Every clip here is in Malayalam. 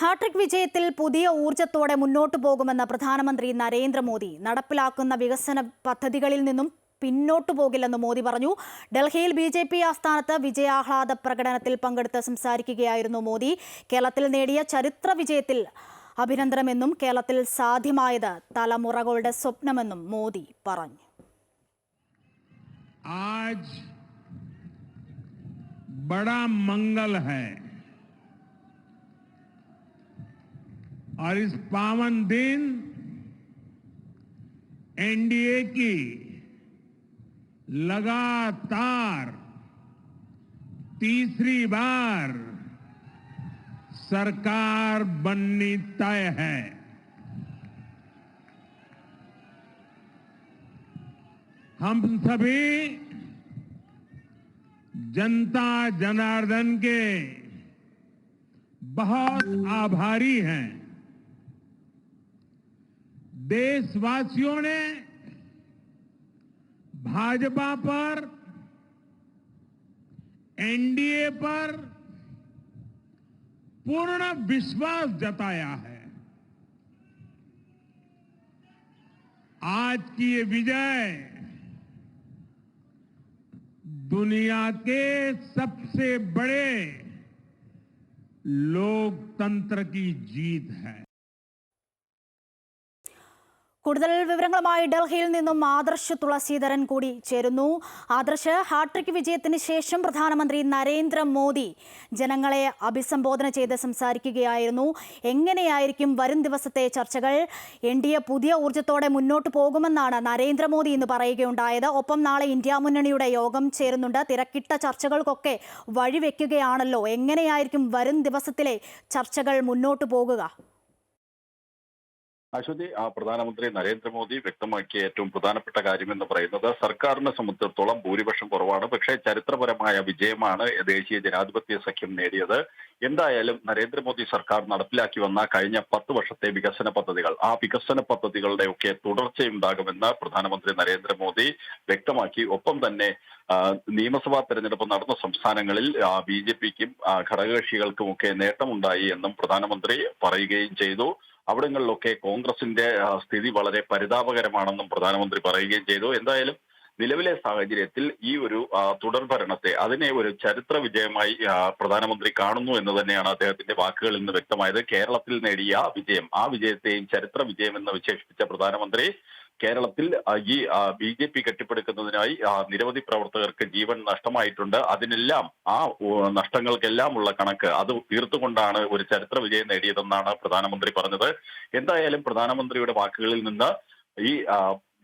ഹാട്രിക് വിജയത്തിൽ പുതിയ ഊർജത്തോടെ മുന്നോട്ടു പോകുമെന്ന് പ്രധാനമന്ത്രി നരേന്ദ്രമോദി നടപ്പിലാക്കുന്ന വികസന പദ്ധതികളിൽ നിന്നും പിന്നോട്ടു പോകില്ലെന്ന് മോദി പറഞ്ഞു ഡൽഹിയിൽ ബി ജെ പി ആസ്ഥാനത്ത് വിജയാഹ്ലാദ പ്രകടനത്തിൽ പങ്കെടുത്ത് സംസാരിക്കുകയായിരുന്നു മോദി കേരളത്തിൽ നേടിയ ചരിത്ര വിജയത്തിൽ അഭിനന്ദനമെന്നും കേരളത്തിൽ സാധ്യമായത് തലമുറകളുടെ സ്വപ്നമെന്നും മോദി പറഞ്ഞു आज बड़ा मंगल है और इस पावन दिन एनडीए की लगातार तीसरी बार सरकार बननी तय है। हम सभी जनता जनार्दन के बहुत आभारी हैं। देशवासियों ने भाजपा पर, एनडीए पर पूर्ण विश्वास जताया है। आज की ये विजय दुनिया के सबसे बड़े लोकतंत्र की जीत है। കൂടുതൽ വിവരങ്ങളുമായി ഡൽഹിയിൽ നിന്നും ആദർശ് തുളസീധരൻ കൂടി ചേരുന്നു. ആദർശ് ഹാട്രിക് വിജയത്തിന് ശേഷം പ്രധാനമന്ത്രി നരേന്ദ്രമോദി ജനങ്ങളെ അഭിസംബോധന ചെയ്ത് സംസാരിക്കുകയായിരുന്നു. എങ്ങനെയായിരിക്കും വരും ദിവസത്തെ ചർച്ചകൾ? എൻ ഡി എ പുതിയ ഊർജത്തോടെ മുന്നോട്ട് പോകുമെന്നാണ് നരേന്ദ്രമോദി ഇന്ന് പറയുകയുണ്ടായത്. ഒപ്പം നാളെ ഇന്ത്യ മുന്നണിയുടെ യോഗം ചേരുന്നുണ്ട്. തിരക്കിട്ട ചർച്ചകൾക്കൊക്കെ വഴിവെക്കുകയാണല്ലോ. എങ്ങനെയായിരിക്കും വരും ദിവസത്തിലെ ചർച്ചകൾ മുന്നോട്ട് പോകുക? അശ്വതി പ്രധാനമന്ത്രി നരേന്ദ്രമോദി വ്യക്തമാക്കിയ ഏറ്റവും പ്രധാനപ്പെട്ട കാര്യം എന്ന് പറയുന്നത് സർക്കാരിനെ സംബന്ധിച്ചിടത്തോളം ഭൂരിപക്ഷം കുറവാണ്. പക്ഷേ ചരിത്രപരമായ വിജയമാണ് ദേശീയ ജനാധിപത്യ സഖ്യം നേടിയത്. എന്തായാലും നരേന്ദ്രമോദി സർക്കാർ നടപ്പിലാക്കി വന്ന കഴിഞ്ഞ പത്ത് വർഷത്തെ വികസന പദ്ധതികൾ ആ വികസന പദ്ധതികളുടെ ഒക്കെ തുടർച്ചയുണ്ടാകുമെന്ന് പ്രധാനമന്ത്രി നരേന്ദ്രമോദി വ്യക്തമാക്കി. ഒപ്പം തന്നെ നിയമസഭാ തെരഞ്ഞെടുപ്പ് നടന്ന സംസ്ഥാനങ്ങളിൽ ബി ജെ പിക്കും ഘടകകക്ഷികൾക്കുമൊക്കെ നേട്ടമുണ്ടായി എന്നും പ്രധാനമന്ത്രി പറയുകയും ചെയ്തു. അവിടങ്ങളിലൊക്കെ കോൺഗ്രസിന്റെ സ്ഥിതി വളരെ പരിതാപകരമാണെന്നും പ്രധാനമന്ത്രി പറയുകയും ചെയ്തു. എന്തായാലും നിലവിലെ സാഹചര്യത്തിൽ ഈ ഒരു തുടർ ഭരണത്തെ അതിനെ ഒരു ചരിത്ര വിജയമായി പ്രധാനമന്ത്രി കാണുന്നു എന്ന് തന്നെയാണ് അദ്ദേഹത്തിന്റെ വാക്കുകളിൽ നിന്ന് വ്യക്തമായത്. കേരളത്തിൽ നേടിയ വിജയം ആ വിജയത്തെയും ചരിത്ര വിജയം എന്ന് വിശേഷിപ്പിച്ച പ്രധാനമന്ത്രി കേരളത്തിൽ ഈ ബി ജെ പി കെട്ടിപ്പടുക്കുന്നതിനായി നിരവധി പ്രവർത്തകർക്ക് ജീവൻ നഷ്ടമായിട്ടുണ്ട്. അതിനെല്ലാം ആ നഷ്ടങ്ങൾക്കെല്ലാം ഉള്ള കണക്ക് അത് തീർത്തുകൊണ്ടാണ് ഒരു ചരിത്ര വിജയം നേടിയതെന്നാണ് പ്രധാനമന്ത്രി പറഞ്ഞത്. എന്തായാലും പ്രധാനമന്ത്രിയുടെ വാക്കുകളിൽ നിന്ന് ഈ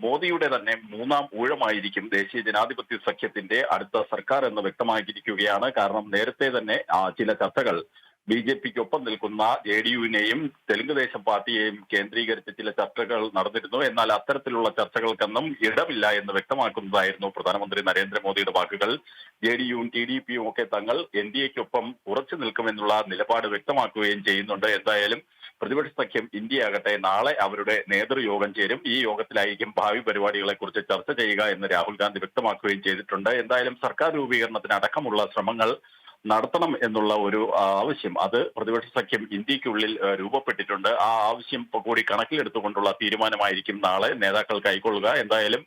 മോദിയുടെ തന്നെ മൂന്നാം ഊഴമായിരിക്കും ദേശീയ ജനാധിപത്യ സഖ്യത്തിന്റെ അടുത്ത സർക്കാർ എന്ന് വ്യക്തമാക്കിയിരിക്കുകയാണ്. കാരണം നേരത്തെ തന്നെ ചില ചർച്ചകൾ ബി ജെ പിക്ക് ഒപ്പം നിൽക്കുന്ന ജെ ഡി യുവിനെയും തെലുങ്ക് ദേശം പാർട്ടിയെയും കേന്ദ്രീകരിച്ച് ചില ചർച്ചകൾ നടന്നിരുന്നു. എന്നാൽ അത്തരത്തിലുള്ള ചർച്ചകൾക്കൊന്നും ഇടമില്ല എന്ന് വ്യക്തമാക്കുന്നതായിരുന്നു പ്രധാനമന്ത്രി നരേന്ദ്രമോദിയുടെ വാക്കുകൾ. ജെ ഡി യുവും ടി ഡി പിയും ഒക്കെ തങ്ങൾ എൻ ഡി എക്കൊപ്പം ഉറച്ചു നിൽക്കുമെന്നുള്ള നിലപാട് വ്യക്തമാക്കുകയും ചെയ്യുന്നുണ്ട്. എന്തായാലും പ്രതിപക്ഷ സഖ്യം ഇന്ത്യയാകട്ടെ നാളെ അവരുടെ നേതൃയോഗം ചേരും. ഈ യോഗത്തിലായിരിക്കും ഭാവി പരിപാടികളെ കുറിച്ച് ചർച്ച ചെയ്യുക എന്ന് രാഹുൽ ഗാന്ധി വ്യക്തമാക്കുകയും ചെയ്തിട്ടുണ്ട്. എന്തായാലും സർക്കാർ രൂപീകരണത്തിന് അടക്കമുള്ള ശ്രമങ്ങൾ നടത്തണം എന്നുള്ള ഒരു ആവശ്യം. അത് പ്രതിപക്ഷ സഖ്യം ഇന്ത്യക്കുള്ളിൽ രൂപപ്പെട്ടിട്ടുണ്ട്. ആ ആവശ്യം കൂടി കണക്കിലെടുത്തുകൊണ്ടുള്ള തീരുമാനമായിരിക്കും നാളെ നേതാക്കൾ കൈക്കൊള്ളുക. എന്തായാലും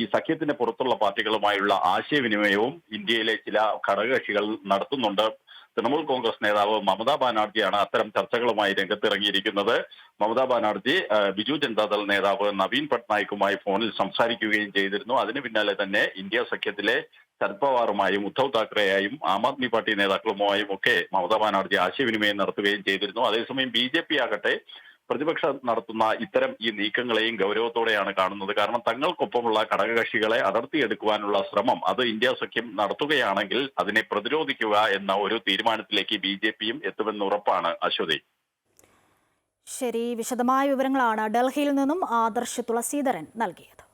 ഈ സഖ്യത്തിന് പുറത്തുള്ള പാർട്ടികളുമായുള്ള ആശയവിനിമയവും ഇന്ത്യയിലെ ചില ഘടകകക്ഷികൾ നടത്തുന്നുണ്ട്. തൃണമൂൽ കോൺഗ്രസ് നേതാവ് മമതാ ബാനർജിയാണ് അത്തരം ചർച്ചകളുമായി രംഗത്തിറങ്ങിയിരിക്കുന്നത്. മമതാ ബാനർജി ബിജു ജനതാദൾ നേതാവ് നവീൻ പട്നായിക്കുമായി ഫോണിൽ സംസാരിക്കുകയും ചെയ്തിരുന്നു. അതിന് പിന്നാലെ തന്നെ ഇന്ത്യ സഖ്യത്തിലെ ശരത് പവാറുമായും ഉദ്ധവ് താക്കറെയായും ആം ആദ്മി പാർട്ടി നേതാക്കളുമായും ഒക്കെ മമതാ ബാനർജി ആശയവിനിമയം നടത്തുകയും ചെയ്തിരുന്നു. അതേസമയം ബി ജെ പി ആകട്ടെ പ്രതിപക്ഷം നടത്തുന്ന ഇത്തരം ഈ നീക്കങ്ങളെയും ഗൗരവത്തോടെയാണ് കാണുന്നത്. കാരണം തങ്ങൾക്കൊപ്പമുള്ള ഘടകകക്ഷികളെ അടർത്തിയെടുക്കുവാനുള്ള ശ്രമം അത് ഇന്ത്യ സഖ്യം നടത്തുകയാണെങ്കിൽ അതിനെ പ്രതിരോധിക്കുക എന്ന ഒരു തീരുമാനത്തിലേക്ക് ബി ജെ പിയും എത്തുമെന്ന് ഉറപ്പാണ്. അശ്വതി. ശരി വിശദമായ വിവരങ്ങളാണ് ഡൽഹിയിൽ നിന്നും ആദർശ് തുളസീധരൻ നൽകിയത്.